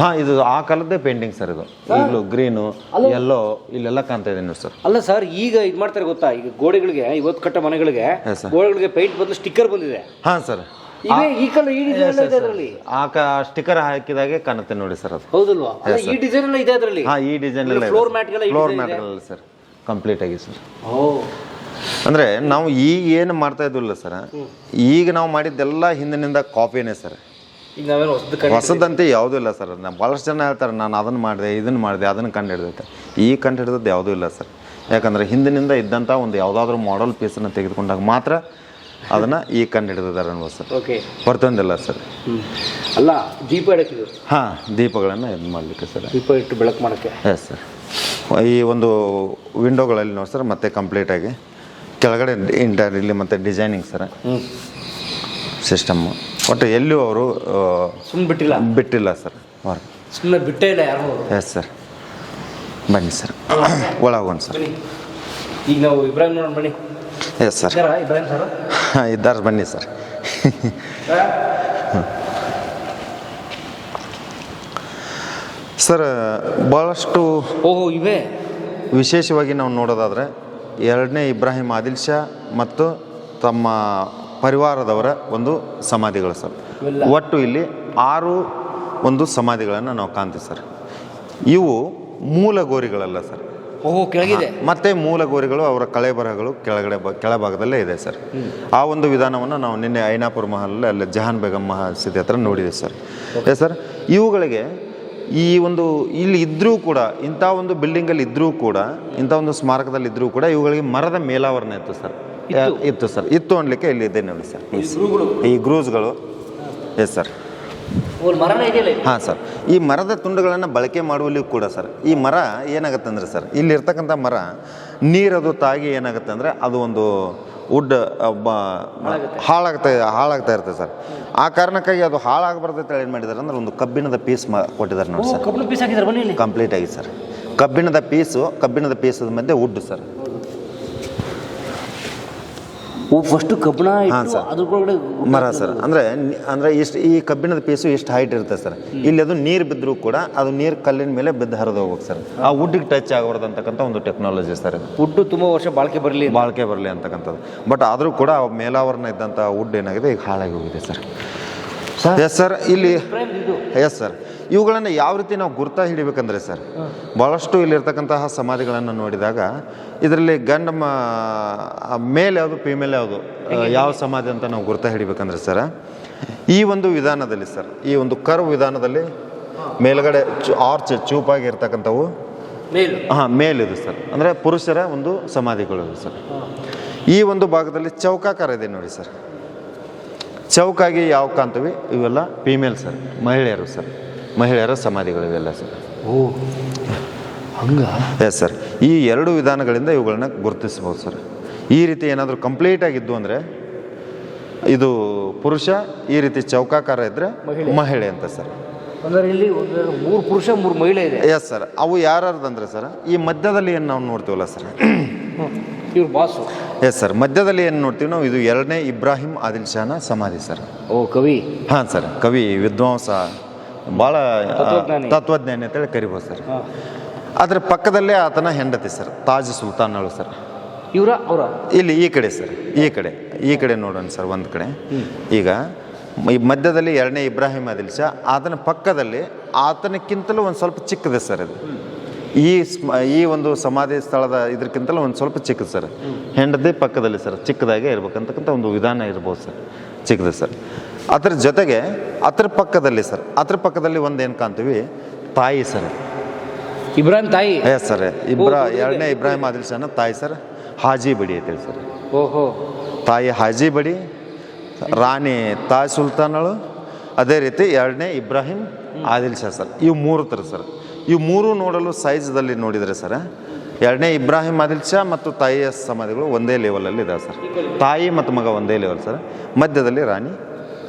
ಹಾಂ ಇದು ಆ ಕಾಲದ್ದೇ ಪೇಂಟಿಂಗ್ ಸರ್ ಇದು. ಈಗಲೂ ಗ್ರೀನು ಎಲ್ಲೋ ಇಲ್ಲೆಲ್ಲ ಕಾಣ್ತಾ ಇದೆ ನೋಡಿ ಸರ್. ಅಲ್ಲ ಸರ್ ಈಗ ಇದು ಮಾಡ್ತಾರೆ ಗೊತ್ತಾ? ಈಗ ಗೋಡೆಗಳಿಗೆ ಇವತ್ತು ಕಟ್ಟ ಮನೆಗಳಿಗೆ ಗೋಡೆಗಳಿಗೆ ಪೇಂಟ್ ಬದಲು ಸ್ಟಿಕ್ಕರ್ ಬಂದಿದೆ. ಹಾಂ ಸರ್. ಈ ಕಲರ್ ಈ ಡಿಸೈನ್ ಇದೆ ಅದರಲ್ಲಿ? ಆ ಸ್ಟಿಕರ್ ಸ್ಟಿಕ್ಕರ್ ಹಾಕಿದಾಗೆ ಕಾಣುತ್ತೆ ನೋಡಿ ಸರ್ ಅದು. ಹೌದಲ್ವಾ? ಈ ಡಿಸೈನ್ ಎಲ್ಲ ಇದೆ ಅದರಲ್ಲಿ. ಹಾ ಈ ಡಿಸೈನ್ ಎಲ್ಲ ಫ್ಲೋರ್ ಮ್ಯಾಟ್ ಗೆಲ್ಲ ಫ್ಲೋರ್ ಮ್ಯಾಟ್? ಸರ್. ಕಂಪ್ಲೀಟ್ ಆಗಿ ಸರ್. ಅಂದರೆ ನಾವು ಈಗ ಏನು ಮಾಡ್ತಾ ಇದ್ವಿಲ್ಲ ಸರ್ ಈಗ ನಾವು ಮಾಡಿದ್ದೆಲ್ಲ ಹಿಂದಿನಿಂದ ಕಾಪಿನೇ ಸರ್. ಹೊಸದಂತೆ ಯಾವುದೂ ಇಲ್ಲ ಸರ್. ನಾವು ಭಾಳಷ್ಟು ಜನ ಹೇಳ್ತಾರೆ ನಾನು ಅದನ್ನು ಮಾಡಿದೆ ಇದನ್ನು ಮಾಡಿದೆ ಅದನ್ನು ಕಂಡು ಹಿಡಿದೈತೆ ಈ ಕಂಡು ಹಿಡಿದದ್ದು ಯಾವುದೂ ಇಲ್ಲ ಸರ್. ಯಾಕಂದರೆ ಹಿಂದಿನಿಂದ ಇದ್ದಂಥ ಒಂದು ಯಾವುದಾದ್ರೂ ಮಾಡಲ್ ಪೀಸನ್ನು ತೆಗೆದುಕೊಂಡಾಗ ಮಾತ್ರ ಅದನ್ನು ಈ ಕಂಡು ಹಿಡಿದಿದ್ದಾರೆ ಅನ್ಬೋದು ಸರ್. Okay ಹೊರತೊಂದಿಲ್ಲ sir. ಅಲ್ಲ ದೀಪ ಇಡಕ್ಕೆ ಹಾಂ ದೀಪಗಳನ್ನು ಇದು ಮಾಡಲಿಕ್ಕೆ ಸರ್. ದೀಪ ಇಟ್ಟು ಬೆಳಕು ಮಾಡಕ್ಕೆ. ಎಸ್ ಸರ್ ಈ ಒಂದು ವಿಂಡೋಗಳಲ್ಲಿ ನೋಡಿ ಸರ್ ಮತ್ತೆ ಕಂಪ್ಲೀಟಾಗಿ ಕೆಳಗಡೆ ಇಂಟರ್ ಇಲ್ಲಿ ಮತ್ತೆ ಡಿಸೈನಿಂಗ್ ಸರ್. ಸಿಸ್ಟಮ್ ಸಿಸ್ಟಮ್ಮು ಒಟ್ಟು ಎಲ್ಲೂ ಅವರು ಸುಮ್ಮನೆ ಬಿಟ್ಟಿಲ್ಲ. ಬಿಟ್ಟಿಲ್ಲ ಸರ್ ವರ್ಕ್ ಸುಮ್ಮನೆ ಬಿಟ್ಟೇ ಇಲ್ಲ ಯಾರು ಎಸ್ ಸರ್ ಬನ್ನಿ ಸರ್. ಒಳಗೋಣ ಸರ್. ಈಗ ನಾವು ಇಬ್ರಾಹಿಂ ನೋಡೋಣ ಬನ್ನಿ. Yes sir Ibrahim sir? ಇದ್ದಾರೆ ಬನ್ನಿ ಸರ್. ಸರ್ ಭಾಳಷ್ಟು ಓಹೋ ಇವೆ. ವಿಶೇಷವಾಗಿ ನಾವು ನೋಡೋದಾದರೆ ಎರಡನೇ ಇಬ್ರಾಹಿಂ ಆದಿಲ್ ಶಾ ಮತ್ತು ತಮ್ಮ ಪರಿವಾರದವರ ಒಂದು ಸಮಾಧಿಗಳು ಸರ್. ಒಟ್ಟು ಇಲ್ಲಿ ಆರು ಒಂದು ಸಮಾಧಿಗಳನ್ನು ನಾವು ಕಾಣ್ತೀವಿ ಸರ್. ಇವು ಮೂಲ ಗೋರಿಗಳಲ್ಲ ಸರ್. ಓಹೋ ಕೆಳಗಿದೆ. ಮತ್ತೆ ಮೂಲ ಗೋರಿಗಳು ಅವರ ಕಳೆ ಬರಹಗಳು ಕೆಳಗಡೆ ಬ ಕೆಳಭಾಗದಲ್ಲೇ ಇದೆ ಸರ್. ಆ ಒಂದು ವಿಧಾನವನ್ನು ನಾವು ನಿನ್ನೆ ಐನಾಪುರ ಮಹಲ್ ಅಲ್ಲಿ ಜಹಾನ್ ಬೇಗಂ ಮಹಾಸಿದ್ಧಿ ಹತ್ರ ನೋಡಿದ್ದೀವಿ ಸರ್. ಸರ್ ಇವುಗಳಿಗೆ ಈ ಒಂದು ಇಲ್ಲಿ ಇದ್ದರೂ ಕೂಡ ಇಂಥ ಒಂದು ಬಿಲ್ಡಿಂಗಲ್ಲಿ ಇದ್ದರೂ ಕೂಡ ಇಂಥ ಒಂದು ಸ್ಮಾರಕದಲ್ಲಿ ಇದ್ದರೂ ಕೂಡ ಇವುಗಳಿಗೆ ಮರದ ಮೇಲಾವರಣ ಇತ್ತು ಸರ್. ಇತ್ತು. ಸರ್. ಇತ್ತು ಅನ್ಲಿಕ್ಕೆ ಇಲ್ಲಿ ಇದೆ ನೋಡಿ ಸರ್. ಈ ಗ್ರೂಸ್ಗಳು ಎಸ್ ಸರ್? ಹಾಂ ಸರ್. ಈ ಮರದ ತುಂಡುಗಳನ್ನು ಬಳಕೆ ಮಾಡುವಲ್ಲಿ ಕೂಡ ಸರ್ ಈ ಮರ ಏನಾಗುತ್ತೆ ಅಂದರೆ ಸರ್ ಇಲ್ಲಿರ್ತಕ್ಕಂಥ ಮರ ನೀರದು ತಾಗಿ ಏನಾಗುತ್ತೆ ಅಂದರೆ ಅದು ಒಂದು ವುಡ್ ಹಾಳಾಗ್ತಾ ಹಾಳಾಗ್ತಾ ಇರ್ತದೆ ಸರ್. ಆ ಕಾರಣಕ್ಕಾಗಿ ಅದು ಹಾಳಾಗಬಾರ್ದು ಅಂತ ಏನು ಮಾಡಿದ್ದಾರೆ ಅಂದ್ರೆ ಒಂದು ಕಬ್ಬಿಣದ ಪೀಸ್ ಮ ಕೊಟ್ಟಿದ್ದಾರೆ ನೋಡಿ ಸರ್. ಕಬ್ಬಣ ಪೀಸ್ ಹಾಕಿದ್ದಾರೆ ಬನ್ನಿ ಕಂಪ್ಲೀಟ್ ಆಗಿ ಸರ್. ಕಬ್ಬಿಣದ ಪೀಸು ಕಬ್ಬಿಣದ ಪೀಸದ ಮಧ್ಯೆ ವುಡ್ ಸರ್. ಫಸ್ಟ್ ಕಬ್ಬಿಣ ಹಾಂ ಸರ್. ಅದ್ರೊಳಗಡೆ ಮರ ಸರ್. ಅಂದರೆ ಅಂದರೆ ಎಷ್ಟು ಈ ಕಬ್ಬಿಣದ ಪೀಸು ಎಷ್ಟು ಹೈಟ್ ಇರುತ್ತೆ ಸರ್. ಇಲ್ಲಿ ಅದು ನೀರು ಬಿದ್ದರೂ ಕೂಡ ಅದು ನೀರು ಕಲ್ಲಿನ ಮೇಲೆ ಬಿದ್ದು ಹರಿದು ಹೋಗ್ಬೇಕು ಸರ್. ಆ ವುಡ್ಡಿಗೆ ಟಚ್ ಆಗಬಾರ್ದು ಅಂತಕ್ಕಂಥ ಒಂದು ಟೆಕ್ನಾಲಜಿ ಸರ್ ವುಡ್ಡು ತುಂಬ ವರ್ಷ ಬಾಳಿಕೆ ಬರಲಿ ಬಾಳಿಕೆ ಬರಲಿ ಅಂತಕ್ಕಂಥದ್ದು. ಬಟ್ ಆದರೂ ಕೂಡ ಮೇಲಾವರಣ ಇದ್ದಂಥ ವುಡ್ ಏನಾಗಿದೆ ಈಗ ಹಾಳಾಗಿ ಹೋಗಿದೆ ಸರ್. ಎಸ್ ಸರ್ ಇಲ್ಲಿ ಎಸ್ ಸರ್ ಇವುಗಳನ್ನು ಯಾವ ರೀತಿ ನಾವು ಗುರ್ತ ಹಿಡಿಬೇಕಂದ್ರೆ ಸರ್ ಭಾಳಷ್ಟು ಇಲ್ಲಿರ್ತಕ್ಕಂತಹ ಸಮಾಧಿಗಳನ್ನು ನೋಡಿದಾಗ ಇದರಲ್ಲಿ ಗಂಡ ಮೇಲ್ ಯಾವುದು ಫಿಮೇಲ್ ಯಾವುದು ಯಾವ ಸಮಾಧಿ ಅಂತ ನಾವು ಗುರ್ತ ಹಿಡಿಬೇಕಂದ್ರೆ ಸರ್ ಈ ಒಂದು ವಿಧಾನದಲ್ಲಿ ಸರ್ ಈ ಒಂದು ಕರ್ವ್ ವಿಧಾನದಲ್ಲಿ ಮೇಲ್ಗಡೆ ಚು- ಆರ್ಚ್ ಚೂಪಾಗಿ ಇರ್ತಕ್ಕಂಥವು ಮೇಲು. ಹಾಂ ಮೇಲಿದು ಸರ್. ಅಂದರೆ ಪುರುಷರ ಒಂದು ಸಮಾಧಿಗಳು ಸರ್. ಈ ಒಂದು ಭಾಗದಲ್ಲಿ ಚೌಕಾಕಾರ ಇದೆ ನೋಡಿ ಸರ್. ಚೌಕಾಗಿ ಯಾವ ಕಾಣ್ತೀವಿ? ಇವೆಲ್ಲ ಫೀಮೇಲ್ ಸರ್ ಮಹಿಳೆಯರು ಸರ್. ಮಹಿಳೆಯರ ಸಮಾಧಿಗಳು ಇವೆಲ್ಲ ಸರ್. ಓ ಹಂಗ? ಎಸ್ ಸರ್ ಈ ಎರಡು ವಿಧಾನಗಳಿಂದ ಇವುಗಳನ್ನ ಗುರುತಿಸ್ಬೋದು ಸರ್ ಈ ರೀತಿ ಏನಾದರೂ ಕಂಪ್ಲೀಟ್ ಆಗಿದ್ದು ಅಂದರೆ ಇದು ಪುರುಷ ಈ ರೀತಿ ಚೌಕಾಕಾರ ಇದ್ದರೆ ಮಹಿಳೆ. ಅಂತ ಸರ್ ಅಂದರೆ ಇಲ್ಲಿ ಮೂರು ಪುರುಷ ಮೂರು ಮಹಿಳೆ ಇದೆ. ಎಸ್ ಸರ್ ಅವು ಯಾರ್ಯಾರ್ದಂದ್ರೆ ಸರ್ ಈ ಮಧ್ಯದಲ್ಲಿ ಏನು ನಾವು ನೋಡ್ತೀವಲ್ಲ ಸರ್ ಇವ್ರು ಬಾಸು ಎಸ್ ಸರ್ ಮಧ್ಯದಲ್ಲಿ ಏನು ನೋಡ್ತೀವಿ ನಾವು? ಇದು ಎರಡನೇ ಇಬ್ರಾಹಿಂ ಆದಿಲ್ ಶಾನ ಸಮಾಧಿ ಸರ್ ಓ ಕವಿ. ಹಾಂ ಸರ್ ಕವಿ ವಿದ್ವಾಂಸ. ಭಾಳ ತತ್ವಜ್ಞಾನ. ಅಂತೇಳಿ ಕರಿಬೋದು ಸರ್. ಅದ್ರ ಪಕ್ಕದಲ್ಲೇ ಆತನ ಹೆಂಡತಿ ಸರ್ ತಾಜ್ ಸುಲ್ತಾನಳು ಸರ್. ಇವರ ಅವರ? ಇಲ್ಲಿ ಈ ಕಡೆ ಸರ್ ಈ ಕಡೆ ಈ ಕಡೆ ನೋಡೋಣ ಸರ್ ಒಂದು ಕಡೆ. ಈಗ ಈ ಮಧ್ಯದಲ್ಲಿ ಎರಡನೇ ಇಬ್ರಾಹಿಂ ಅದಿಲ್ ಶಾ ಆತನ ಪಕ್ಕದಲ್ಲಿ ಆತನಕ್ಕಿಂತಲೂ ಒಂದು ಸ್ವಲ್ಪ ಚಿಕ್ಕದೆ ಸರ್ ಅದು. ಈ ಸ್ಮ ಈ ಒಂದು ಸಮಾಧಿ ಸ್ಥಳದ ಇದಕ್ಕಿಂತಲೂ ಒಂದು ಸ್ವಲ್ಪ ಚಿಕ್ಕದು ಸರ್. ಹೆಂಡತಿ ಪಕ್ಕದಲ್ಲಿ ಸರ್ ಚಿಕ್ಕದಾಗೆ ಇರ್ಬೇಕಂತಕ್ಕಂಥ ಒಂದು ವಿಧಾನ ಇರ್ಬೋದು ಸರ್ ಚಿಕ್ಕದು ಸರ್. ಅದ್ರ ಜೊತೆಗೆ ಅದ್ರ ಪಕ್ಕದಲ್ಲಿ ಸರ್ ಅದ್ರ ಪಕ್ಕದಲ್ಲಿ ಒಂದು ಏನು ಕಾಣ್ತೀವಿ? ತಾಯಿ ಸರ್. ಇಬ್ರಾಹಿಂ ತಾಯಿ? ಎಸ್ ಸರ್ ಇಬ್ರಾ ಎರಡನೇ ಇಬ್ರಾಹಿಂ ಆದಿಲ್ ಶಾನ ತಾಯಿ ಸರ್. ಹಾಜಿ ಬಡಿ ಐತೆ ಸರ್. ಓಹೋ. ತಾಯಿ ಹಾಜಿ ಬಡಿ. ರಾಣಿ ತಾಯಿ ಸುಲ್ತಾನಳು. ಅದೇ ರೀತಿ ಎರಡನೇ ಇಬ್ರಾಹಿಂ ಆದಿಲ್ ಶಾ ಸರ್. ಇವು ಮೂರು ಥರ ಸರ್. ಇವು ಮೂರು ನೋಡಲು ಸೈಜ್ದಲ್ಲಿ ನೋಡಿದರೆ ಸರ್ ಎರಡನೇ ಇಬ್ರಾಹಿಂ ಆದಿಲ್ ಶಾ ಮತ್ತು ತಾಯಿಯ ಸಮಾಧಿಗಳು ಒಂದೇ ಲೆವೆಲಲ್ಲಿ ಇದಾವೆ ಸರ್. ತಾಯಿ ಮತ್ತು ಮಗ ಒಂದೇ ಲೆವೆಲ್ ಸರ್. ಮಧ್ಯದಲ್ಲಿ ರಾಣಿ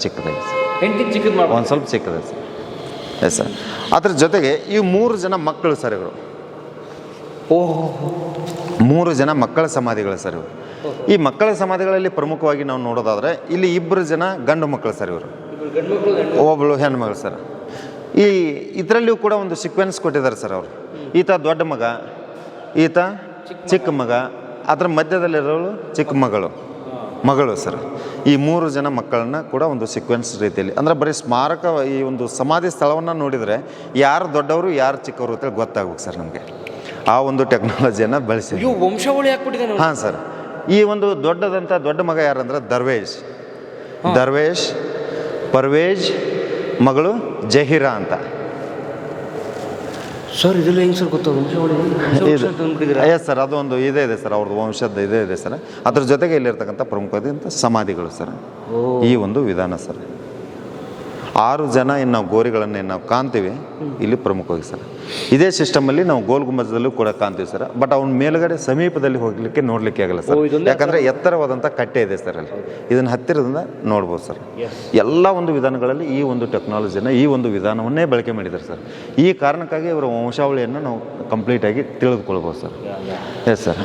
ಚಿಕ್ಕದಾಗಿ ಸರ್. ಹೆಂಡತಿ ಚಿಕ್ಕದು ಒಂದು ಸ್ವಲ್ಪ ಚಿಕ್ಕದೆ ಸರ್. ಎಸ್ ಸರ್ ಅದ್ರ ಜೊತೆಗೆ ಈ ಮೂರು ಜನ ಮಕ್ಕಳು ಸರ್ ಇವರು. ಓಹೋ ಮೂರು ಜನ ಮಕ್ಕಳ ಸಮಾಧಿಗಳು ಸರ್ ಇವರು. ಈ ಮಕ್ಕಳ ಸಮಾಧಿಗಳಲ್ಲಿ ಪ್ರಮುಖವಾಗಿ ನಾವು ನೋಡೋದಾದ್ರೆ ಇಲ್ಲಿ ಇಬ್ಬರು ಜನ ಗಂಡು ಮಕ್ಕಳು ಸರ್ ಇವರು. ಒಬ್ಬಳು ಹೆಣ್ಮಗಳು ಸರ್. ಈ ಇದರಲ್ಲಿಯೂ ಕೂಡ ಒಂದು ಸೀಕ್ವೆನ್ಸ್ ಕೊಟ್ಟಿದ್ದಾರೆ ಸರ್ ಅವರು. ಈತ ದೊಡ್ಡ ಮಗ ಈತ ಚಿಕ್ಕ ಮಗ. ಅದರ ಮಧ್ಯದಲ್ಲಿರೋಳು ಚಿಕ್ಕ ಮಗಳು ಮಗಳು ಸರ್. ಈ ಮೂರು ಜನ ಮಕ್ಕಳನ್ನ ಕೂಡ ಒಂದು ಸೀಕ್ವೆನ್ಸ್ ರೀತಿಯಲ್ಲಿ ಅಂದರೆ ಬರೀ ಸ್ಮಾರಕ ಈ ಒಂದು ಸಮಾಧಿ ಸ್ಥಳವನ್ನು ನೋಡಿದರೆ ಯಾರು ದೊಡ್ಡವರು ಯಾರು ಚಿಕ್ಕವರು ಅಂತೇಳಿ ಗೊತ್ತಾಗ್ಬೇಕು ಸರ್ ನಮಗೆ. ಆ ಒಂದು ಟೆಕ್ನಾಲಜಿಯನ್ನು ಬಳಸಿ. ವಂಶಾವಳಿ ಹಾಕ್ಬಿಟ್ಟಿದ್ದಾನೆ ಹಾಂ ಸರ್. ಈ ಒಂದು ದೊಡ್ಡದಂಥ ದೊಡ್ಡ ಮಗ ಯಾರಂದ್ರೆ ದರ್ವೇಶ್ ದರ್ವೇಶ್ ಪರ್ವೇಜ್ ಮಗಳು ಜಹೀರಾ ಅಂತ. ಸರ್ ಇದೆಲ್ಲ ಹೆಂಗೆ ಸರ್ ಗೊತ್ತಾಗುತ್ತೆ ಎಸ್ ಸರ್ ಅದು ಒಂದು ಇದೇ ಇದೆ ಸರ್ ಅವ್ರದ್ದು ವಂಶದ ಇದೇ ಇದೆ ಸರ್ ಅದ್ರ ಜೊತೆಗೆ ಇಲ್ಲಿರ್ತಕ್ಕಂಥ ಪ್ರಮುಖವಾದಂಥ ಸಮಾಧಿಗಳು ಸರ್ ಈ ಒಂದು ವಿಧಾನ ಸರ್ ಆರು ಜನ ಏನು ನಾವು ಗೋರಿಗಳನ್ನು ನಾವು ಕಾಣ್ತೀವಿ. ಇಲ್ಲಿ ಪ್ರಮುಖವಾಗಿ ಸರ್. ಇದೇ ಸಿಸ್ಟಮಲ್ಲಿ ನಾವು ಗೋಲ್ ಗುಂಬಜದಲ್ಲೂ ಕೂಡ ಕಾಣ್ತೀವಿ ಸರ್. ಬಟ್ ಅವ್ನ ಮೇಲುಗಡೆ ಸಮೀಪದಲ್ಲಿ ಹೋಗಲಿಕ್ಕೆ ನೋಡಲಿಕ್ಕೆ ಆಗಲ್ಲ ಸರ್. ಯಾಕಂದರೆ ಎತ್ತರವಾದಂಥ ಕಟ್ಟೆ ಇದೆ ಸರ್ ಅಲ್ಲಿ. ಇದನ್ನು ಹತ್ತಿರದಿಂದ ನೋಡ್ಬೋದು ಸರ್. ಎಲ್ಲ ಒಂದು ವಿಧಾನಗಳಲ್ಲಿ ಈ ಒಂದು ಟೆಕ್ನಾಲಜಿನ ಈ ಒಂದು ವಿಧಾನವನ್ನೇ ಬಳಕೆ ಮಾಡಿದ್ದಾರೆ ಸರ್. ಈ ಕಾರಣಕ್ಕಾಗಿ ಇವರ ವಂಶಾವಳಿಯನ್ನು ನಾವು ಕಂಪ್ಲೀಟಾಗಿ ತಿಳಿದುಕೊಳ್ಬೋದು ಸರ್. ಎಸ್ ಸರ್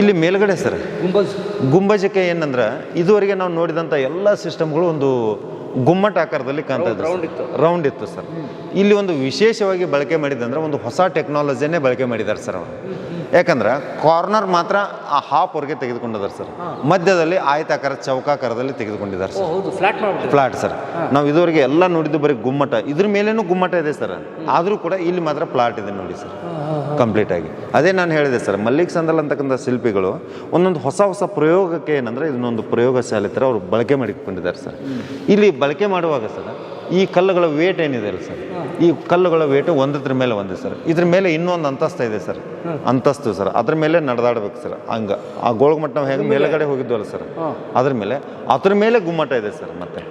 ಇಲ್ಲಿ ಮೇಲ್ಗಡೆ ಸರ್. ಗುಂಬಜ್. ಗುಂಬಜಕ್ಕೆ ಏನಂದ್ರೆ ಇದುವರೆಗೆ ನಾವು ನೋಡಿದಂಥ ಎಲ್ಲ ಸಿಸ್ಟಮ್ಗಳು ಒಂದು ಗುಮ್ಮಟ ಆಕಾರದಲ್ಲಿ ಕಾಣ್ತಾ ಇತ್ತು. ರೌಂಡ್ ಇತ್ತು ಸರ್. ಇಲ್ಲಿ ಒಂದು ವಿಶೇಷವಾಗಿ ಬಳಕೆ ಮಾಡಿದಂದ್ರೆ ಒಂದು ಹೊಸ ಟೆಕ್ನಾಲಜಿನೇ ಬಳಕೆ ಮಾಡಿದ್ದಾರೆ ಸರ್ ಅವರು. ಯಾಕಂದ್ರೆ ಕಾರ್ನರ್ ಮಾತ್ರ ಆ ಹಾಫ್ವರೆಗೆ ತೆಗೆದುಕೊಂಡಿದ್ದಾರೆ ಸರ್ ಮಧ್ಯದಲ್ಲಿ ಆಯತಾಕಾರ ಚೌಕಾಕಾರದಲ್ಲಿ ತೆಗೆದುಕೊಂಡಿದ್ದಾರೆ ಸರ್ ಫ್ಲಾಟ್ ಸರ್ ನಾವು ಇದುವರೆಗೆ ಎಲ್ಲ ನೋಡಿದ್ದು ಬರೀ ಗುಮ್ಮಟ. ಇದ್ರ ಮೇಲೇನು ಗುಮ್ಮಟ ಇದೆ ಸರ್ ಆದರೂ ಕೂಡ ಇಲ್ಲಿ ಮಾತ್ರ ಫ್ಲಾಟ್ ಇದೆ ನೋಡಿ ಸರ್ ಕಂಪ್ಲೀಟ್ ಆಗಿ. ಅದೇ ನಾನು ಹೇಳಿದೆ ಸರ್ ಮಲ್ಲಿಕ್ ಸಂದಲ್ ಅಂತಕ್ಕಂಥ ಶಿಲ್ಪಿಗಳು ಒಂದೊಂದು ಹೊಸ ಹೊಸ ಪ್ರಯೋಗಕ್ಕೆ ಏನಂದ್ರೆ ಇದನ್ನೊಂದು ಪ್ರಯೋಗಶಾಲೆ ಥರ ಅವರು ಬಳಕೆ ಮಾಡಿಕೊಂಡಿದ್ದಾರೆ ಸರ್ ಇಲ್ಲಿ ಬಳಕೆ ಮಾಡುವಾಗ ಸರ್ ಈ ಕಲ್ಲುಗಳ ವೇಟ್ ಏನಿದೆ ಅಲ್ಲ ಸರ್? ಈ ಕಲ್ಲುಗಳ ವೇಟ್ ಒಂದದ್ರ ಮೇಲೆ ಒಂದೇ ಸರ್. ಇದ್ರ ಮೇಲೆ ಇನ್ನೊಂದು ಅಂತಸ್ತು ಇದೆ ಸರ್. ಅಂತಸ್ತು ಸರ್. ಅದ್ರ ಮೇಲೆ ನಡೆದಾಡ್ಬೇಕು ಸರ್. ಹಂಗ. ಆ ಗೋಳಗುಮಟ್ಟ ನಾವು ಹೇಗೆ ಮೇಲೆಗಡೆ ಹೋಗಿದ್ವಲ್ಲ ಸರ್? ಅದ್ರ ಮೇಲೆ. ಅದ್ರ ಮೇಲೆ ಗುಮ್ಮಟ ಇದೆ ಸರ್ ಮತ್ತೆ.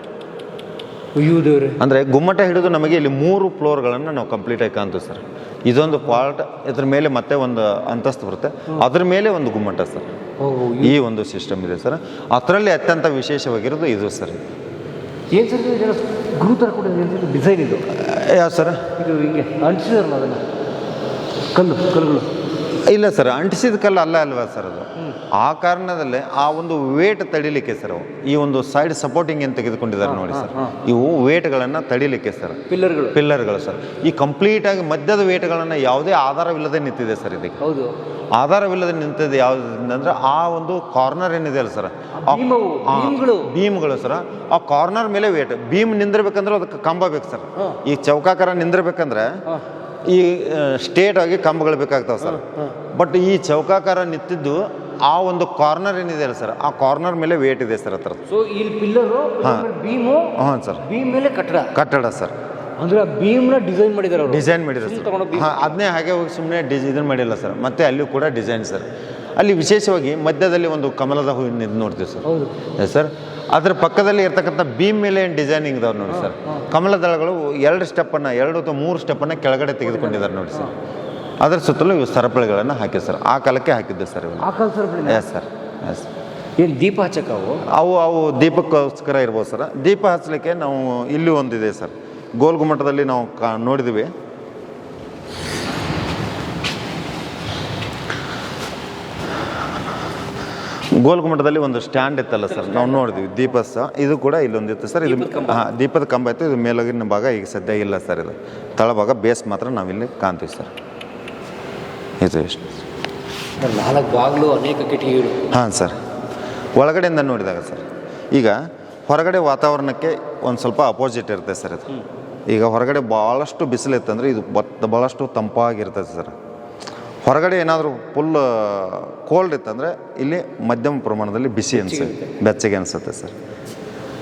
ಅಂದರೆ ಗುಮ್ಮಟ ಹಿಡಿದು ನಮಗೆ ಇಲ್ಲಿ ಮೂರು ಫ್ಲೋರ್ಗಳನ್ನು ನಾವು ಕಂಪ್ಲೀಟ್ ಆಗಿ ಕಾಣ್ತೀವಿ ಸರ್. ಇದೊಂದು ಪಾರ್ಟ್ ಇದ್ರ ಮೇಲೆ ಮತ್ತೆ ಒಂದು ಅಂತಸ್ತು ಬರುತ್ತೆ. ಅದ್ರ ಮೇಲೆ ಒಂದು ಗುಮ್ಮಟ ಸರ್. ಈ ಒಂದು ಸಿಸ್ಟಮ್ ಇದೆ ಸರ್. ಅದರಲ್ಲಿ ಅತ್ಯಂತ ವಿಶೇಷವಾಗಿರೋದು ಇದು ಸರ್. ಏನು ಸರ್ ಗ್ರೂ ಥರ ಕೂಡ ಡಿಸೈನ್ ಇದು ಯಾವ ಸರ್? ಇದು ಹಿಂಗೆ ಅಂಟಿಸಿದಾರಲ್ಲ ಅದನ್ನು. ಕಲ್ಲು ಕಲ್ಲುಗಳು. ಇಲ್ಲ ಸರ್ ಅಂಟಿಸಿದ ಕಲ್ಲು ಅಲ್ಲ ಅಲ್ವಾ ಸರ್ ಅದು? ಆ ಕಾರಣದಲ್ಲೇ ಆ ಒಂದು ವೇಟ್ ತಡಿಲಿಕ್ಕೆ ಸರ್ ಅವು. ಈ ಒಂದು ಸೈಡ್ ಸಪೋರ್ಟಿಂಗ್ ಏನು ತೆಗೆದುಕೊಂಡಿದ್ದಾರೆ ನೋಡಿ ಸರ್. ಇವು ವೇಟ್ಗಳನ್ನು ತಡಿಲಿಕ್ಕೆ ಸರ್. ಪಿಲ್ಲರ್ಗಳು ಪಿಲ್ಲರ್ಗಳು ಸರ್. ಈ ಕಂಪ್ಲೀಟ್ ಆಗಿ ಮಧ್ಯದ ವೇಟ್ಗಳನ್ನು ಯಾವುದೇ ಆಧಾರವಿಲ್ಲದೆ ನಿಂತಿದೆ ಸರ್ ಇದಕ್ಕೆ ಹೌದು. ಆಧಾರವಿಲ್ಲದೆ ನಿಂತಿದೆ ಯಾವುದಂದ್ರೆ ಆ ಒಂದು ಕಾರ್ನರ್ ಏನಿದೆ ಅಲ್ಲ ಸರ್. ಬೀಮ್ಗಳು. ಭೀಮ್ಗಳು. ಸರ್. ಆ ಕಾರ್ನರ್ ಮೇಲೆ ವೇಟ್ ಭೀಮ್ ನಿಂದಿರ್ಬೇಕಂದ್ರೆ ಅದಕ್ಕೆ ಕಂಬ ಬೇಕು ಸರ್. ಈ ಚೌಕಾಕಾರ ನಿಂದಿರ್ಬೇಕಂದ್ರೆ ಈ ಸ್ಟೇಟ್ ಆಗಿ ಕಂಬಗಳು ಬೇಕಾಗ್ತಾವೆ ಸರ್. ಬಟ್ ಈ ಚೌಕಾಕಾರ ನಿಂತಿದ್ದು ಆ ಒಂದು ಕಾರ್ನರ್ ಏನಿದೆ ಅಲ್ಲ ಸರ್ ಆ ಕಾರ್ನರ್ ಮೇಲೆ ವೇಟ್ ಇದೆ ಸರ್ ಹತ್ರ. ಸೊ ಇಲ್ಲಿ ಪಿಲ್ಲರು ಬೀಮು ಹಾಂ ಸರ್. ಬೀಮ್ ಮೇಲೆ ಕಟ್ಟಡ. ಕಟ್ಟಡ ಸರ್. ಅಂದ್ರೆ ಬೀಮ್ನ ಡಿಸೈನ್ ಮಾಡಿದಾರೆ ಡಿಸೈನ್ ಮಾಡಿದ್ರು ಸರ್. ಹಾಂ ಅದನ್ನೇ ಹಾಗೆ ಹೋಗಿ ಸುಮ್ಮನೆ ಡಿಸ್ ಇದನ್ನು ಮಾಡಿಲ್ಲ ಸರ್. ಮತ್ತೆ ಅಲ್ಲಿ ಕೂಡ ಡಿಸೈನ್ ಸರ್. ಅಲ್ಲಿ ವಿಶೇಷವಾಗಿ ಮಧ್ಯದಲ್ಲಿ ಒಂದು ಕಮಲದ ಹೂವಿನ ನೋಡ್ತೀವಿ ಸರ್. ಸರ್ ಅದ್ರ ಪಕ್ಕದಲ್ಲಿ ಇರ್ತಕ್ಕಂಥ ಬೀಮ್ ಮೇಲೆ ಏನು ಡಿಸೈನಿಂಗ್ ಇದಾವೆ ನೋಡಿ ಸರ್. ಕಮಲ ದಳಗಳು ಎರಡು ಸ್ಟೆಪ್ಪನ್ನು ಎರಡು ಅಥವಾ ಮೂರು ಸ್ಟೆಪ್ಪನ್ನು ಕೆಳಗಡೆ ತೆಗೆದುಕೊಂಡಿದ್ದಾರೆ ನೋಡಿ ಸರ್. ಅದರ ಸುತ್ತಲೂ ಇವು ಸರಪಳಿಗಳನ್ನು ಹಾಕಿ ಸರ್. ಆ ಕಾಲಕ್ಕೆ ಹಾಕಿದ್ದೆ ಸರ್ ಇವು. ಆ ಕಾಲ ಸರಪಳಿ ಎಸ್ ಸರ್ ಎಸ್ ಏನು ದೀಪ ಹಚ್ಚಕ್ಕವು ಅವು? ಅವು ದೀಪಕ್ಕೋಸ್ಕರ ಇರ್ಬೋದು ಸರ್. ದೀಪ ಹಚ್ಚಲಿಕ್ಕೆ ನಾವು ಇಲ್ಲಿ ಒಂದಿದೆ ಸರ್. ಗೋಲ್ ಗುಮ್ಮಟದಲ್ಲಿ ನಾವು ಕಾ ನೋಡಿದ್ವಿ. ಗೋಲ್ ಗುಮ್ಮಟದಲ್ಲಿ ಒಂದು ಸ್ಟ್ಯಾಂಡ್ ಇತ್ತಲ್ಲ ಸರ್ ನಾವು ನೋಡಿದ್ವಿ. ದೀಪ ಸಹ ಇದು ಕೂಡ ಇಲ್ಲೊಂದಿತ್ತು ಸರ್. ಇದು ಹಾಂ ದೀಪದ ಕಂಬ ಇತ್ತು. ಇದು ಮೇಲಗಿನ ಭಾಗ ಈಗ ಸದ್ಯ ಇಲ್ಲ ಸರ್ ಇದು. ತಳಭಾಗ ಬೇಸ್ ಮಾತ್ರ ನಾವಿಲ್ಲಿ ಕಾಣ್ತೀವಿ ಸರ್. ಇದು ಎಷ್ಟು? ನಾಲ್ಕು ಬಾಗಿಲು ಅನೇಕ ಕಿಟಕಿಗಳು. ಹಾಂ ಸರ್. ಒಳಗಡೆಯಿಂದ ನೋಡಿದಾಗ ಸರ್ ಈಗ ಹೊರಗಡೆ ವಾತಾವರಣಕ್ಕೆ ಒಂದು ಸ್ವಲ್ಪ ಅಪೋಸಿಟ್ ಇರುತ್ತೆ ಸರ್ ಇದು. ಈಗ ಹೊರಗಡೆ ಭಾಳಷ್ಟು ಬಿಸಿಲು ಇತ್ತಂದರೆ ಇದು ಬತ್ ಭಾಳಷ್ಟು ತಂಪಾಗಿರ್ತದೆ ಸರ್. ಹೊರಗಡೆ ಏನಾದರೂ ಫುಲ್ ಕೋಲ್ಡ್ ಇತ್ತಂದರೆ ಇಲ್ಲಿ ಮಧ್ಯಮ ಪ್ರಮಾಣದಲ್ಲಿ ಬಿಸಿ ಅನಿಸುತ್ತೆ. ಬೆಚ್ಚಗೆ ಅನಿಸುತ್ತೆ ಸರ್.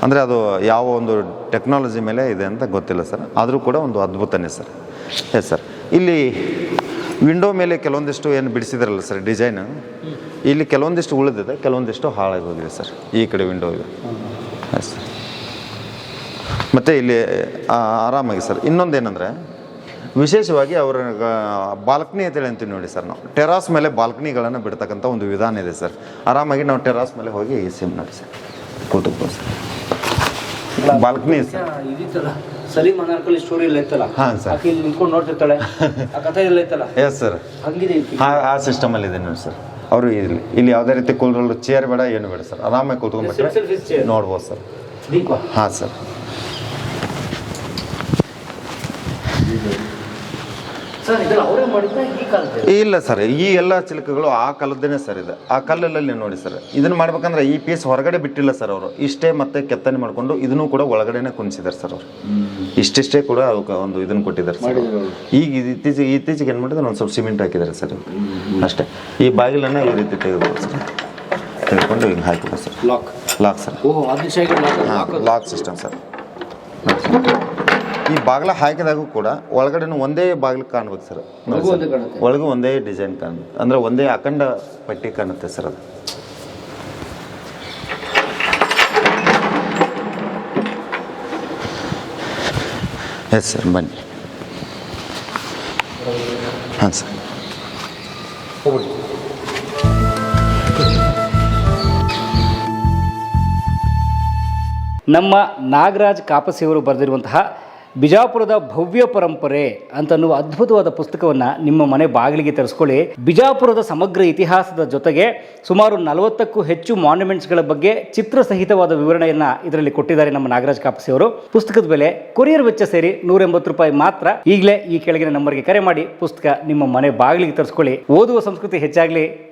ಅಂದರೆ ಅದು ಯಾವ ಒಂದು ಟೆಕ್ನಾಲಜಿ ಮೇಲೆ ಇದೆ ಅಂತ ಗೊತ್ತಿಲ್ಲ ಸರ್. ಆದರೂ ಕೂಡ ಒಂದು ಅದ್ಭುತನೇ ಸರ್. ಎಸ್ ಸರ್ ಇಲ್ಲಿ ವಿಂಡೋ ಮೇಲೆ ಕೆಲವೊಂದಿಷ್ಟು ಏನು ಬಿಡಿಸಿದಾರಲ್ಲ ಸರ್ ಡಿಸೈನ್ ಇಲ್ಲಿ ಕೆಲವೊಂದಿಷ್ಟು ಉಳಿದಿದೆ ಕೆಲವೊಂದಿಷ್ಟು ಹಾಳಾಗಿ ಹೋಗಿದೆ ಸರ್. ಈ ಕಡೆ ವಿಂಡೋ ಇದೆ. ಎಸ್ ಸರ್ ಮತ್ತು ಇಲ್ಲಿ ಆರಾಮಾಗಿ ಸರ್. ಇನ್ನೊಂದೇನೆಂದರೆ ವಿಶೇಷವಾಗಿ ಅವರ ಬಾಲ್ಕನಿ ಅಂತೇಳಿ ಅಂತೀವಿ ನೋಡಿ ಸರ್ ನಾವು. ಟೆರಾಸ್ ಮೇಲೆ ಬಾಲ್ಕನಿಗಳನ್ನು ಬಿಡ್ತಕ್ಕಂಥ ಒಂದು ವಿಧಾನ ಇದೆ ಸರ್. ಆರಾಮಾಗಿ ನಾವು ಟೆರಾಸ್ ಮೇಲೆ ಹೋಗಿ ಈ ಸಿಮ್ ನೋಡಿ ಸರ್. ಕೂತ್ಕೋಬೋದು sir. Balcony sir. ಇದಿತ್ತಲ್ಲ Salim Anarkali story ಎಲ್ಲ ಇತ್ತಲ್ಲ? ಹಾಂ ಸರ್. ಆಕೆ ಇಲ್ಲಿ ನಿಂತ್ಕೊಂಡು ನೋಡ್ತಿರ್ತಾಳೆ. ಆ ಕಥೆ ಎಲ್ಲ ಇತ್ತಲ್ಲ? ಎಸ್ ಸರ್ ಹಂಗಿದೆ ಈ ಆ ಸಿಸ್ಟಮಲ್ಲಿ ಇದೆ ನೋಡಿ ಸರ್. ಅವರು ಇಲ್ಲಿ ಇಲ್ಲಿ ಯಾವುದೇ ರೀತಿ ಕೂಲ್ ಚೇರ್ ಬೇಡ ಏನು ಬೇಡ ಸರ್. ಆರಾಮಾಗಿ ಕೂತ್ಕೊಂಡ್ಬಿಟ್ರೆ. ನೋಡ್ಬೋದು ಸರ್. ಹಾ ಹಾಂ ಸರ್ ಸರ್ ಇದೆಲ್ಲ ಅವರೇ ಮಾಡಿದ್ದ ಈ ಕಾಲದ ಇಲ್ಲ ಸರ್ ಈ ಎಲ್ಲ ಚಿಲಕಗಳು ಆ ಕಾಲದ್ದೇನೆ ಸರ್ ಇದೆ. ಆ ಕಲ್ಲಲ್ಲಿ ನೋಡಿ ಸರ್ ಇದನ್ನ ಮಾಡ್ಬೇಕಂದ್ರೆ ಈ ಪೀಸ್ ಹೊರಗಡೆ ಬಿಟ್ಟಿಲ್ಲ ಸರ್ ಅವರು. ಇಷ್ಟೇ ಮತ್ತೆ ಕೆತ್ತನೆ ಮಾಡಿಕೊಂಡು ಇದನ್ನು ಕೂಡ ಒಳಗಡೆನೆ ಕುಣಿಸಿದ್ದಾರೆ ಸರ್ ಅವರು. ಇಷ್ಟಿಷ್ಟೇ ಕೂಡ ಅವಕ್ಕೆ ಒಂದು ಇದನ್ನು ಕೊಟ್ಟಿದ್ದಾರೆ ಸರ್. ಈಗ ಇತ್ತೀಚೆಗೆ ಇತ್ತೀಚೆಗೆ ಏನು ಮಾಡಿದ್ರೆ? ಒಂದು ಸ್ವಲ್ಪ ಸಿಮೆಂಟ್ ಹಾಕಿದ್ದಾರೆ ಸರ್ ಅಷ್ಟೇ. ಈ ಬಾಗಿಲನ್ನು ಈ ರೀತಿ ತೆಗೆದು ಸರ್. ತೆಗೆದುಕೊಂಡು ಹಿಂಗೆ ಹಾಕಿದ್ರು sir. Lock lock sir. Lock system sir. ಈ ಬಾಗಿಲ ಹಾಕಿದಾಗೂ ಕೂಡ ಒಳಗಡೆ ಒಂದೇ ಬಾಗಿಲು ಕಾಣ್ಬೇಕು ಸರ್. ಒಳಗು ಒಂದೇ ಡಿಸೈನ್ ಕಾಣುತ್ತೆ. ಅಂದ್ರೆ ಒಂದೇ ಅಖಂಡ ಪಟ್ಟಿ ಕಾಣುತ್ತೆ ಸರ್ ಅದು. ಎಸ್ ಸರ್ ಬನ್ನಿ. ಹಾಂ ಸರ್. ನಮ್ಮ ನಾಗರಾಜ್ ಕಾಪಸಿಯವರು ಬರೆದಿರುವಂತಹ ಬಿಜಾಪುರದ ಭವ್ಯ ಪರಂಪರೆ ಅಂತನ್ನುವ ಅದ್ಭುತವಾದ ಪುಸ್ತಕವನ್ನು ನಿಮ್ಮ ಮನೆ ಬಾಗಿಲಿಗೆ ತರಿಸ್ಕೊಳ್ಳಿ. ಬಿಜಾಪುರದ ಸಮಗ್ರ ಇತಿಹಾಸದ ಜೊತೆಗೆ ಸುಮಾರು ನಲವತ್ತಕ್ಕೂ ಹೆಚ್ಚು ಮಾನ್ಯುಮೆಂಟ್ಸ್ಗಳ ಬಗ್ಗೆ ಚಿತ್ರ ಸಹಿತವಾದ ವಿವರಣೆಯನ್ನು ಇದರಲ್ಲಿ ಕೊಟ್ಟಿದ್ದಾರೆ ನಮ್ಮ ನಾಗರಾಜ್ ಕಾಪಸಿ ಅವರು. ಪುಸ್ತಕದ ಬೆಲೆ ಕೊರಿಯರ್ ವೆಚ್ಚ ಸೇರಿ ನೂರ ಎಂಬತ್ತು ರೂಪಾಯಿ ಮಾತ್ರ. ಈಗಲೇ ಈ ಕೆಳಗಿನ ನಂಬರ್ಗೆ ಕರೆ ಮಾಡಿ ಪುಸ್ತಕ ನಿಮ್ಮ ಮನೆ ಬಾಗಿಲಿಗೆ ತರಿಸ್ಕೊಳ್ಳಿ. ಓದುವ ಸಂಸ್ಕೃತಿ ಹೆಚ್ಚಾಗಲಿ.